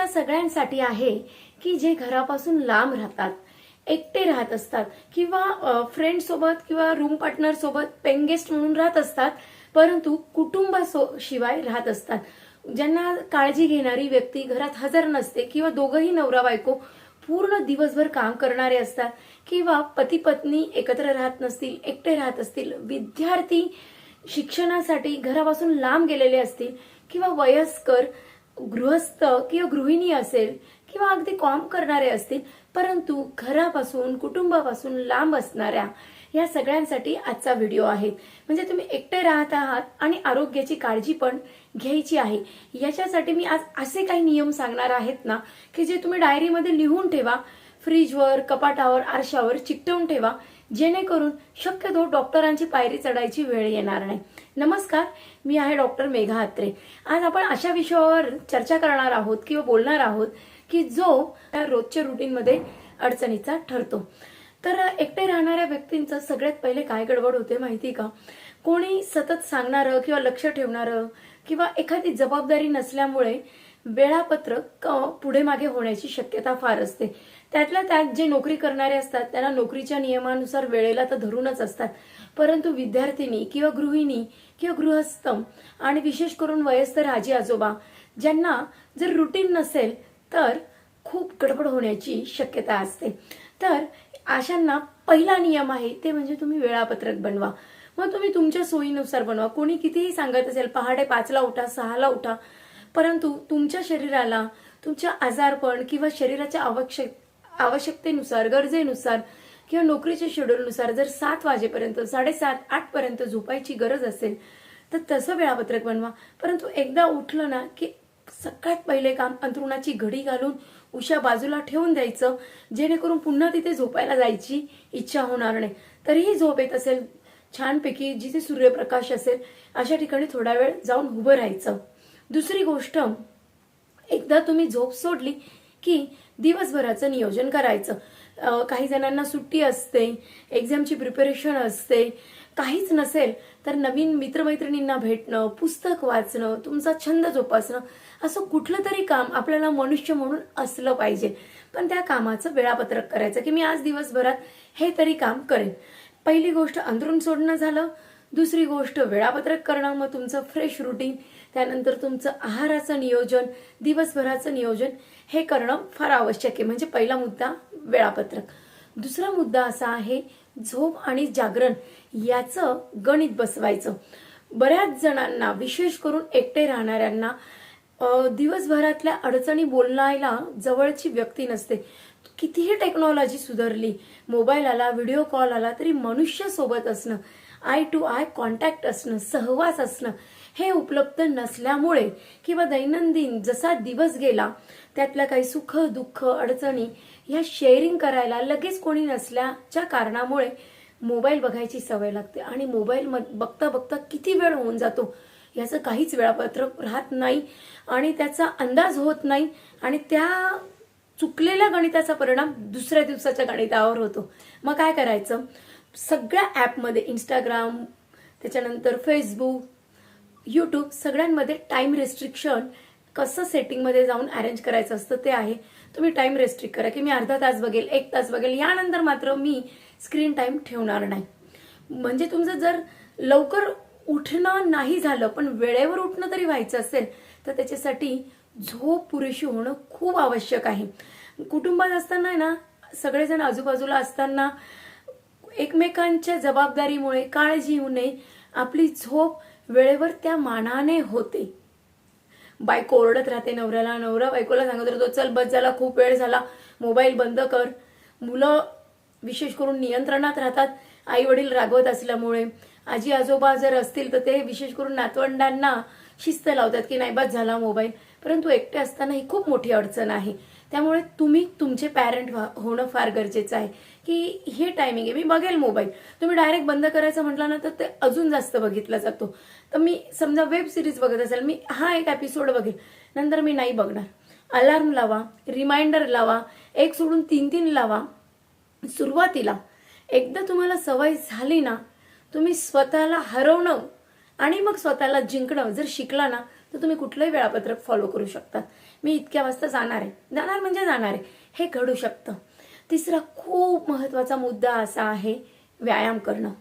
त्या सगळ्यांसाठी आहे की जे घरापासून लांब राहतात एकटे राहत असतात किंवा फ्रेंड सोबत किंवा रूम पार्टनर सोबत पेंगेस्ट म्हणून राहत असतात परंतु कुटुंबासो शिवाय राहत असतात. ज्यांना काळजी घेणारी व्यक्ती घरात हजर नसते किंवा दोघंही नवरा बायको पूर्ण दिवसभर काम करणारे असतात किंवा पती पत्नी एकत्र राहत नसतील एकटे राहत असतील विद्यार्थी शिक्षणासाठी घरापासून लांब गेलेले असतील किंवा वयस्कर गृहस्थ किंवा गृहिणी असेल किंवा अगदी कॉम करणारे असतील परंतु घरापासून कुटुंबापासून लांब असणाऱ्या या सगळ्यांसाठी आजचा व्हिडिओ आहे. म्हणजे तुम्ही एकटे राहत आहात आणि आरोग्याची काळजी पण घ्यायची आहे. याच्यासाठी मी आज असे काही नियम सांगणार आहेत ना की जे तुम्ही डायरीमध्ये लिहून ठेवा फ्रीजवर कपाटावर आरशावर चिकटवून ठेवा जेणेकरून शक्यतो डॉक्टरांची पायरी चढायची वेळ येणार नाही. नमस्कार मी आहे डॉक्टर मेघा अत्रे आज आपण अशा विषयावर चर्चा करणार आहोत किंवा बोलणार आहोत की जो रोजच्या रुटीनमध्ये अडचणीचा ठरतो. तर एकटे राहणाऱ्या व्यक्तींचं सगळ्यात पहिले काय गडबड होते माहिती का? कोणी सतत सांगणारं किंवा लक्ष ठेवणारं किंवा एखादी जबाबदारी नसल्यामुळे वेळापत्रक पुढे मागे होण्याची शक्यता फार असते. त्यातल्या त्यात जे नोकरी करणारे असतात त्यांना नोकरीच्या नियमानुसार वेळेला तर धरूनच असतात. परंतु विद्यार्थिनी किंवा गृहिणी किंवा गृहस्थ आणि विशेष करून वयस्कर आजी आजोबा ज्यांना जर रुटीन नसेल तर खूप गडबड होण्याची शक्यता असते. तर अशांना पहिला नियम आहे ते म्हणजे तुम्ही वेळापत्रक बनवा. मग तुम्ही तुमच्या सोयीनुसार बनवा. कोणी कितीही सांगत असेल पहाटे पाचला उठा सहाला उठा परंतु तुमच्या शरीराला तुमच्या आजारपण किंवा शरीराच्या आवश्यक आवश्यकतेनुसार गरजेनुसार किंवा नोकरीच्या शेड्यूलनुसार जर सात वाजेपर्यंत साडेसात आठपर्यंत झोपायची गरज असेल तर तसं वेळापत्रक बनवा. परंतु एकदा उठलं ना की सगळ्यात पहिले काम अंथरुणाची घडी घालून उशा बाजूला ठेवून द्यायचं जेणेकरून पुन्हा तिथे झोपायला जायची इच्छा होणार नाही. तरीही झोप येत असेल छानपैकी जिथे सूर्यप्रकाश असेल अशा ठिकाणी थोडा वेळ जाऊन उभं राहायचं. दुसरी गोष्ट एकदा तुम्ही झोप सोडली की दिवसभराचं नियोजन करायचं. काही जणांना सुट्टी असते एक्झामची प्रिपरेशन असते काहीच नसेल तर नवीन मित्रमैत्रिणींना भेटणं पुस्तक वाचणं तुमचा छंद जोपासणं असं कुठलं तरी काम आपल्याला मनुष्य म्हणून असलं पाहिजे. पण त्या कामाचं वेळापत्रक करायचं की मी आज दिवसभरात हे तरी काम करेन. पहिली गोष्ट अंदरून सोडणं झालं दुसरी गोष्ट वेळापत्रक करणं मग तुमचं फ्रेश रुटीन त्यानंतर तुमचं आहाराचं नियोजन दिवसभराचं नियोजन हे करणं फार आवश्यक आहे. म्हणजे पहिला मुद्दा वेळापत्रक. दुसरा मुद्दा असा आहे झोप आणि जागरण याचं गणित बसवायचं. बऱ्याच जणांना विशेष करून एकटे राहणाऱ्यांना दिवसभरातल्या अडचणी बोलण्याला जवळची व्यक्ती नसते. कितीही टेक्नॉलॉजी सुधारली मोबाईल आला व्हिडिओ कॉल आला तरी मनुष्य सोबत असणं आय टू आय कॉन्टॅक्ट असणं सहवास असणं हे उपलब्ध नसल्यामुळे किंवा दैनंदिन जसा दिवस गेला त्यातल्या काही सुख दुःख अडचणी ह्या शेअरिंग करायला लगेच कोणी नसल्याच्या कारणामुळे मोबाईल बघायची सवय लागते आणि मोबाईल बघता बघता किती वेळ होऊन जातो याचं काहीच वेळापत्रक राहत नाही आणि त्याचा अंदाज होत नाही आणि त्या चुकलेल्या गणिताचा परिणाम दुसऱ्या दिवसाच्या गणितावर होतो. मग काय करायचं? सगळ्या ॲपमध्ये इंस्टाग्राम त्याच्यानंतर फेसबुक यूट्यूब सगळ्यांमध्ये टाइम रेस्ट्रिक्शन कसं सेटिंगमध्ये जाऊन अरेंज करायचं असतं ते आहे. तुम्ही टाइम रेस्ट्रिक्ट करा की मी अर्धा तास बघेल एक तास बघेल यानंतर मात्र मी स्क्रीन टाईम ठेवणार नाही. म्हणजे तुमचं जर लवकर उठणं नाही झालं पण वेळेवर उठणं तरी व्हायचं असेल तर त्याच्यासाठी झोप पुरेशी होणं खूप आवश्यक आहे. कुटुंबात असताना आहे ना सगळेजण आजूबाजूला असताना एकमेकांच्या जबाबदारीमुळे काळजीमुळे आपली झोप वेळेवर त्या मानाने होते. बायको ओरडत राहते नवऱ्याला. नवरा बायकोला सांगत राहतो चल बस झाला खूप वेळ झाला. मोबाईल बंद कर. मुलं विशेष करून नियंत्रणात राहतात. आई वडील रागवत असल्यामुळे. आजी आजोबा जर असतील तर ते विशेष करून नातवंडांना शिस्त लावतात की नाही बस झाला मोबाईल. परंतु एकटे असताना ही खूप मोठी अडचण आहे. त्यामुळे तुम्ही तुमचे पॅरेंट होणं फार गरजेचं आहे. की हे टायमिंग आहे. मी बघेल मोबाईल तुम्ही डायरेक्ट बंद करायचं म्हटलं ना तर ते अजून जास्त बघितला जातो. तर मी समजा वेब सिरीज बघत असेल मी हा एक एपिसोड बघेल. नंतर मी नाही बघणार. अलार्म लावा रिमाइंडर लावा एक सोडून तीन तीन लावा. सुरुवातीला एकदा तुम्हाला सवय झाली ना तुम्ही स्वतःला हरवणं आणि मग स्वतःला जिंकणं जर शिकला ना तर तुम्ही कुठलंही वेळापत्रक फॉलो करू शकता. मी इतक्या वाजता जाणार आहे. जाणार म्हणजे जाणार आहे. हे घडू शकतं. तिसरा खूप महत्त्वाचा मुद्दा असा आहे व्यायाम करणं.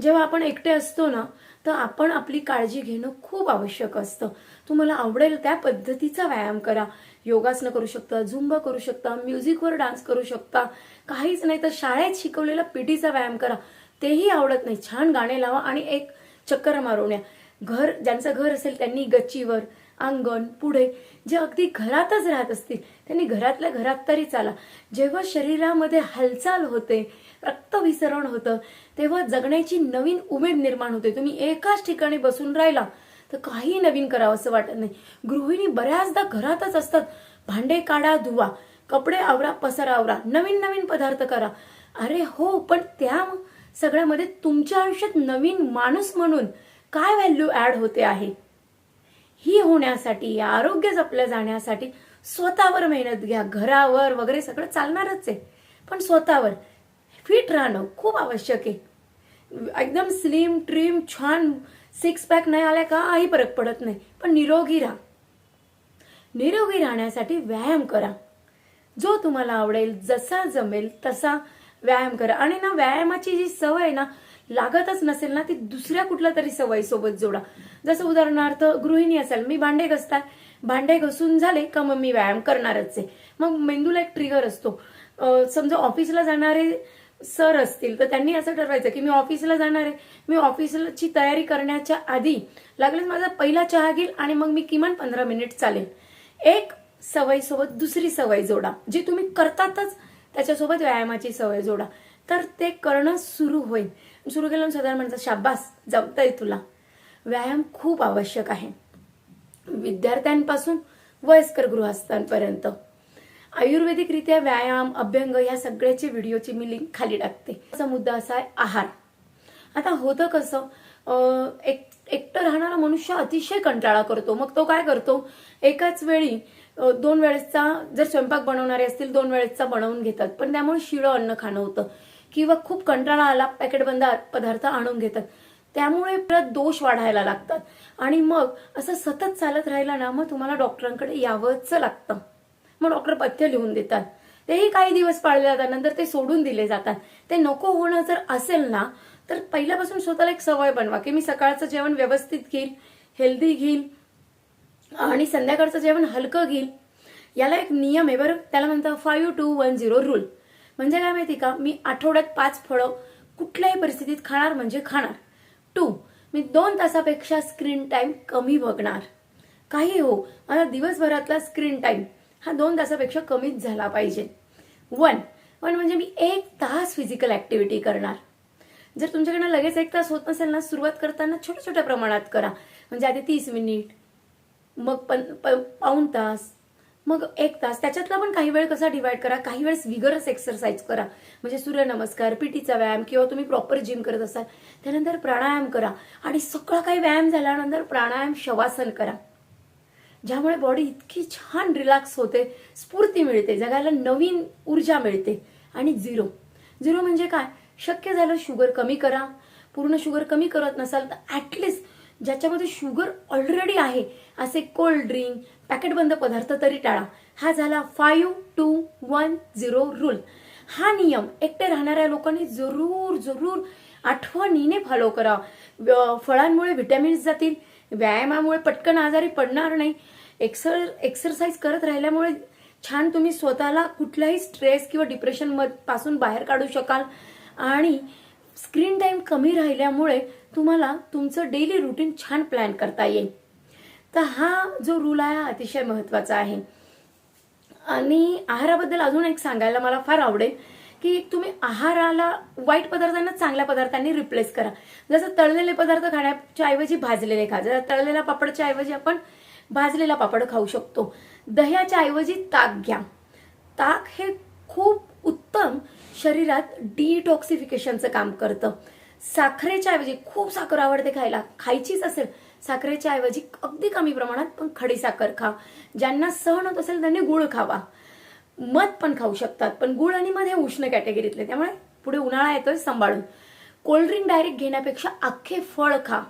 जेव्हा आपण एकटे असतो ना तर आपण आपली काळजी घेणं खूप आवश्यक असतं. तुम्हाला आवडेल त्या पद्धतीचा व्यायाम करा. योगासनं करू शकता झुंबा करू शकता म्युझिकवर डान्स करू शकता. काहीच नाही तर शाळेत शिकवलेला पीटीचा व्यायाम करा. तेही आवडत नाही. छान गाणे लावा आणि एक चक्कर मारून या. घर ज्यांचं घर असेल त्यांनी गच्चीवर अंगण पुढे जे अगदी घरातच राहत असतील त्यांनी घरातल्या घरात तरी चाला. जेव्हा शरीरामध्ये हालचाल होते रक्तविसरण होतं तेव्हा जगण्याची नवीन उमेद निर्माण होते. तुम्ही एकाच ठिकाणी बसून राहिला तर काही नवीन करावं असं वाटत नाही. गृहिणी बऱ्याचदा घरातच असतात. भांडे काढा धुवा. कपडे आवरा पसरावरा आवरा. नवीन नवीन पदार्थ करा. अरे हो पण त्या सगळ्यामध्ये तुमच्या आयुष्यात नवीन माणूस म्हणून काय व्हॅल्यू ऍड होते आहे? ही होण्यासाठी आरोग्य जपलं जाण्यासाठी स्वतःवर मेहनत घ्या. घरावर वगैरे सगळं चालणारच आहे. पण स्वतःवर फिट राहणं खूप आवश्यक आहे. एकदम स्लिम ट्रिम छान सिक्स पॅक नाही आल्या काही फरक पडत नाही. पण निरोगी राहा. निरोगी राहण्यासाठी व्यायाम करा. जो तुम्हाला आवडेल जसा जमेल तसा व्यायाम करा. आणि ना व्यायामाची जी सवय आहे ना लागतच नसेल ना ती दुसऱ्या कुठल्या तरी सवयी सोबत जोडा. जसं उदाहरणार्थ गृहिणी असेल मी भांडे घसताय. भांडे घसून झाले का मग मी व्यायाम करणारच आहे. मग मेंदूला एक ट्रिगर असतो. समजा ऑफिसला जाणारे सर असतील तर त्यांनी असं ठरवायचं की मी ऑफिसला जाणार आहे. मी ऑफिसची तयारी करण्याच्या आधी लागलेच माझा पहिला चहा घेईल आणि मग मी किमान पंधरा मिनिट चालेल. एक सवयीसोबत दुसरी सवय जोडा जी तुम्ही करतातच. त्याच्यासोबत व्यायामाची सवय जोडा. तर ते करणं सुरू होईल. सुरू केलं साधारण म्हणतात शाबास जमतंय तुला. व्यायाम खूप आवश्यक आहे. विद्यार्थ्यांपासून वयस्कर गृहस्थांपर्यंत. आयुर्वेदिकरित्या व्यायाम अभ्यंग या सगळ्याची व्हिडिओची मी लिंक खाली टाकते. त्याचा मुद्दा असा आहे आहार. आता होतं कसं एक एकटं राहणारा मनुष्य अतिशय कंटाळा करतो. मग तो काय करतो? एकाच वेळी दोन वेळेसचा जर स्वयंपाक बनवणारे असतील दोन वेळेसचा बनवून घेतात. पण त्यामुळे शिळं अन्न खाणं होतं. किंवा खूप कंटाळा आला पॅकेट बंद पदार्थ आणून घेतात. त्यामुळे परत दोष वाढायला लागतात. आणि मग असं सतत चालत राहिला ना मग तुम्हाला डॉक्टरांकडे यावंच लागतं. मग डॉक्टर पथ्य लिहून देतात. तेही काही दिवस पाळले जातात नंतर ते सोडून दिले जातात. ते नको होणं जर असेल ना तर पहिल्यापासून स्वतःला एक सवय बनवा की मी सकाळचं जेवण व्यवस्थित घेईल हेल्दी घेईल आणि संध्याकाळचं जेवण हलकं घेईल. याला एक नियम आहे बरं त्याला म्हणतात five two one zero rule म्हणजे काय माहिती का? मी आठवड्यात पाच फळं कुठल्याही परिस्थितीत खाणार म्हणजे खाणार. टू मी दोन तासापेक्षा स्क्रीन टाईम कमी बघणार. काही हो मला दिवसभरातला स्क्रीन टाईम हा दोन तासापेक्षा कमीच झाला पाहिजे. वन वन म्हणजे मी एक तास फिजिकल ऍक्टिव्हिटी करणार. जर तुमच्याकडनं लगेच एक तास होत नसेल ना सुरुवात करताना छोट्या छोट्या प्रमाणात करा. म्हणजे आधी तीस मिनिट मग पण प- पाऊण तास मग एक तास. त्याच्यातला पण काही वेळ कसा डिवाइड करा? काही वेळेस विगरस एक्सरसाइज करा. म्हणजे सूर्यनमस्कार पीटीचा व्यायाम किंवा तुम्ही प्रॉपर जिम करत असाल त्यानंतर प्राणायाम करा. आणि सगळं काही व्यायाम झाल्यानंतर प्राणायाम शवासन करा. ज्यामुळे बॉडी इतकी छान रिलॅक्स होते स्फूर्ती मिळते जगायला नवीन ऊर्जा मिळते. आणि झिरो झिरो म्हणजे काय? शक्य झालं शुगर कमी करा. पूर्ण शुगर कमी करत नसाल तर ऍटलिस्ट ज्याच्यामध्ये शुगर ऑलरेडी आहे असे कोल्ड ड्रिंक पॅकेटबंद पदार्थ तरी टाळा. हा झाला five two one zero rule हा नियम एकटे राहणाऱ्या लोकांनी जरूर जरूर आठवणीने फॉलो करा. फळांमुळे व्हिटॅमिन्स जातील व्यायामामुळे पटकन आजारी पडणार नाही. एक्सर एक्सरसाइज करत राहिल्यामुळे छान तुम्ही स्वतःला कुठल्याही स्ट्रेस किंवा डिप्रेशनपासून बाहेर काढू शकाल. आणि स्क्रीन टाईम कमी राहिल्यामुळे तुम्हाला तुमचं डेली रुटीन छान प्लॅन करता येईल. तर हा जो रूल आहे हा अतिशय महत्त्वाचा आहे. आणि आहाराबद्दल अजून एक सांगायला मला फार आवडेल की तुम्ही आहाराला वाईट पदार्थांना चांगल्या पदार्थांनी रिप्लेस करा. जसं तळलेले पदार्थ खाण्याच्या ऐवजी भाजलेले खा जर तळलेल्या पापडच्या ऐवजी आपण भाजलेला पापड खाऊ शकतो. दह्याच्या ऐवजी ताक घ्या. ताक हे खूप उत्तम शरीरात डिटॉक्सिफिकेशनचं काम करतं. साखरेच्या ऐवजी खूप साखर आवडते खायला. खायचीच असेल साखरेच्या ऐवजी अगदी कमी प्रमाणात पण खडी साखर खा. ज्यांना सहन होत असेल त्यांनी गुळ खावा. मध पण खाऊ शकतात पण गुळ आणि मध हे उष्ण कॅटेगरीतले त्यामुळे पुढे उन्हाळा येतोय सांभाळून. कोल्ड्रिंक डायरेक्ट घेण्यापेक्षा अख्खे फळ खा.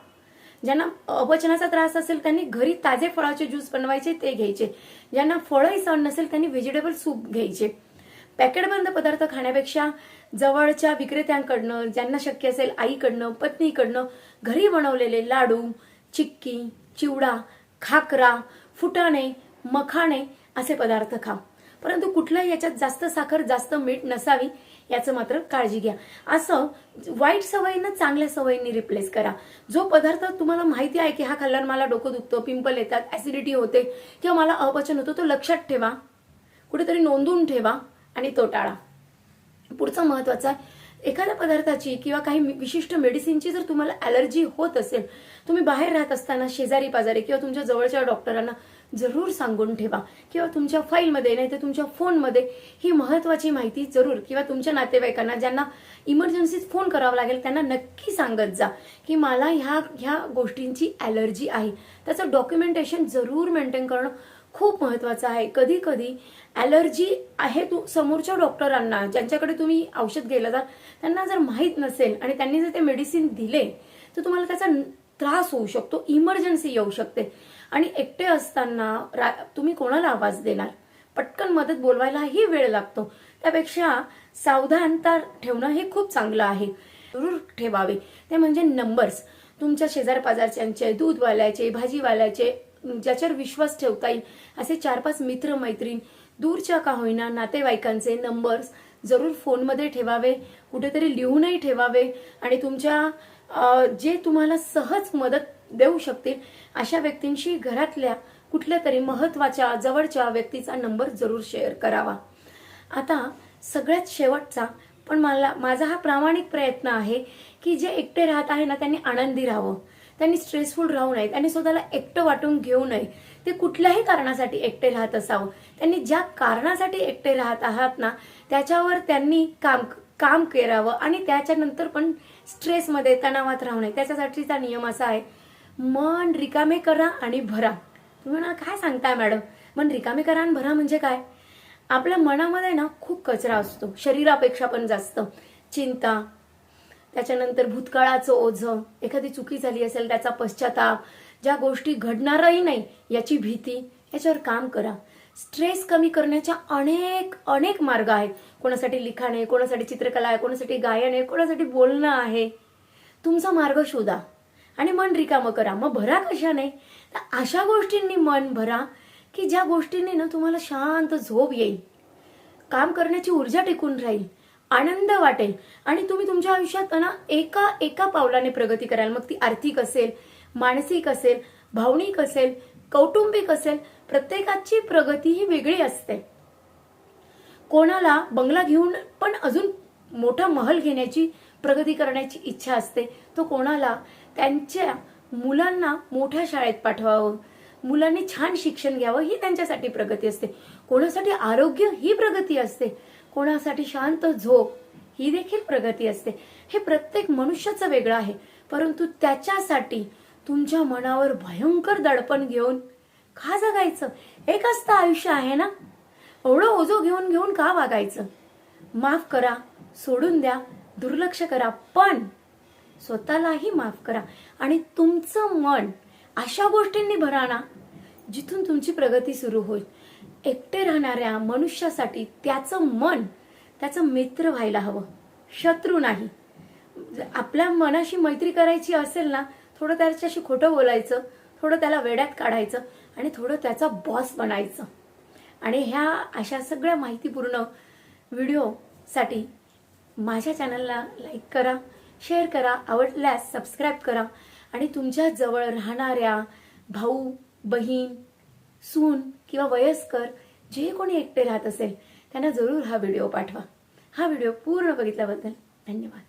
ज्यांना अपचनाचा त्रास असेल त्यांनी घरी ताजे फळाचे ज्यूस बनवायचे ते घ्यायचे. ज्यांना फळही सहन नसेल त्यांनी व्हेजिटेबल सूप घ्यायचे. पॅकेटबंद पदार्थ खाण्यापेक्षा जवळच्या विक्रेत्यांकडनं ज्यांना शक्य असेल आईकडनं पत्नीकडनं घरी बनवलेले लाडू चिक्की चिवडा खाकरा फुटाणे मखाणे असे पदार्थ खा. परंतु कुठल्याही याच्यात जास्त साखर जास्त मीठ नसावी याचं मात्र काळजी घ्या. असं वाईट सवयीनं चांगल्या सवयींनी रिप्लेस करा. जो पदार्थ तुम्हाला माहिती आहे की हा खाल्ल्यावर मला डोकं दुखतं पिंपल येतात ऍसिडिटी होते किंवा मला अपचन होतं तो लक्षात ठेवा. कुठेतरी नोंदवून ठेवा. आणि तो टाळा पुढचं महत्वाचं आहे एखाद्या पदार्थाची किंवा काही विशिष्ट मेडिसिनची जर तुम्हाला ॲलर्जी होत असेल तुम्ही बाहेर राहत असताना शेजारी पाजारी किंवा तुमच्या जवळच्या डॉक्टरांना जरूर सांगून ठेवा. किंवा तुमच्या फाईलमध्ये नाही तर तुमच्या फोनमध्ये ही महत्वाची माहिती जरूर किंवा तुमच्या नातेवाईकांना ज्यांना इमर्जन्सीत फोन करावा लागेल त्यांना नक्की सांगत जा की मला ह्या ह्या गोष्टींची ॲलर्जी आहे. त्याचं डॉक्युमेंटेशन जरूर मेंटेन करणं खूप महत्वाचं आहे. कधी कधी ॲलर्जी आहे तू समोरच्या डॉक्टरांना ज्यांच्याकडे तुम्ही औषध घ्यायला जा त्यांना जर माहीत नसेल आणि त्यांनी जर ते मेडिसिन दिले तर तुम्हाला त्याचा त्रास होऊ शकतो इमर्जन्सी येऊ शकते. आणि एकटे असताना रा- तुम्ही कोणाला आवाज देणार? पटकन मदत बोलवायलाही वेळ लागतो. त्यापेक्षा सावधानता ठेवणं हे खूप चांगलं आहे. जरूर ठेवावे. ते म्हणजे नंबर्स तुमच्या शेजार पाजारच्यांचे दूधवाल्याचे भाजीवाल्याचे ज्याच्यावर विश्वास ठेवता येईल असे चार पाच मित्र मैत्रीण दूरच्या का होईना नातेवाईकांचे नंबर्स जरूर फोनमध्ये ठेवावे कुठेतरी लिहूनही ठेवावे आणि तुमच्या जे तुम्हाला सहज मदत देऊ शकतील अशा व्यक्तींशी घरातल्या कुठल्या तरी महत्त्वाच्या जवळच्या व्यक्तीचा नंबर जरूर शेअर करावा. आता सगळ्यात शेवटचा पण मला माझा हा प्रामाणिक प्रयत्न आहे की जे एकटे राहत आहे ना त्यांनी आनंदी राहावं. त्यांनी स्ट्रेसफुल राहू नये त्यांनी स्वतःला एकटं वाटून घेऊ नये. ते कुठल्याही कारणासाठी एकटे राहत असावं. त्यांनी ज्या कारणासाठी एकटे राहत आहात ना त्याच्यावर त्यांनी काम काम करावं आणि त्याच्यानंतर पण स्ट्रेसमध्ये तणावात राहू नये. त्याच्यासाठीचा नियम असा आहे मन रिकामे करा आणि भरा. तुम्ही ना काय सांगताय मॅडम? मन रिकामे करा आणि भरा म्हणजे काय? आपल्या मनामध्ये ना खूप कचरा असतो. शरीरापेक्षा पण जास्त. चिंता त्याच्यानंतर भूतकाळाचं ओझं एखादी चुकी झाली असेल त्याचा पश्चाताप ज्या गोष्टी घडणारही नाही याची भीती याच्यावर काम करा. स्ट्रेस कमी करण्याच्या अनेक अनेक मार्ग आहेत. कोणासाठी लिखाण आहे कोणासाठी चित्रकला आहे कोणासाठी गायन आहे कोणासाठी बोलणं आहे. तुमचा मार्ग शोधा आणि मन रिकामं करा. मग भरा कशाने? तर अशा गोष्टींनी मन भरा की ज्या गोष्टींनी ना तुम्हाला शांत झोप येईल. काम करण्याची ऊर्जा टिकून राहील. आनंद वाटेल. आणि तुम्ही तुमच्या आयुष्यात ना एका एका पावलाने प्रगती कराल. मग ती आर्थिक असेल मानसिक असेल भावनिक असेल कौटुंबिक असेल प्रत्येकाची प्रगती ही वेगळी असते. कोणाला बंगला घेऊन पण अजून मोठा महल घेण्याची प्रगती करण्याची इच्छा असते तो कोणाला त्यांच्या मुलांना मोठ्या शाळेत पाठवावं मुलांनी छान शिक्षण घ्यावं ही त्यांच्यासाठी प्रगती असते. कोणासाठी आरोग्य ही प्रगती असते. कोणासाठी शांत झोप ही देखील प्रगती असते. हे प्रत्येक मनुष्याचं वेगळं आहे. परंतु त्याच्यासाठी तुमच्या मनावर भयंकर दडपण घेऊन का जगायचं? एकच तर आयुष्य आहे ना? एवढं ओझो घेऊन घेऊन का वागायचं? माफ करा सोडून द्या दुर्लक्ष करा पण स्वतःलाही माफ करा. आणि तुमचं मन अशा गोष्टींनी भरा ना जिथून तुमची प्रगती सुरू होईल. एकटे राहणाऱ्या मनुष्यासाठी त्याचं मन त्याचं मित्र व्हायला हवं. शत्रू नाही. आपल्या मनाशी मैत्री करायची असेल ना थोडं त्याच्याशी खोटं बोलायचं थोडं त्याला वेड्यात काढायचं आणि थोडं त्याचा बॉस बनायचं. आणि ह्या अशा सगळ्या माहितीपूर्ण व्हिडिओसाठी माझ्या चॅनलला लाईक करा शेअर करा आवडल्यास सबस्क्राईब करा. आणि तुमच्या जवळ राहणाऱ्या भाऊ बहीण सून किंवा वयस्कर जे कोणी एकटे राहत असेल त्यांना जरूर हा व्हिडिओ पाठवा. हा व्हिडिओ पूर्ण बघितल्याबद्दल धन्यवाद.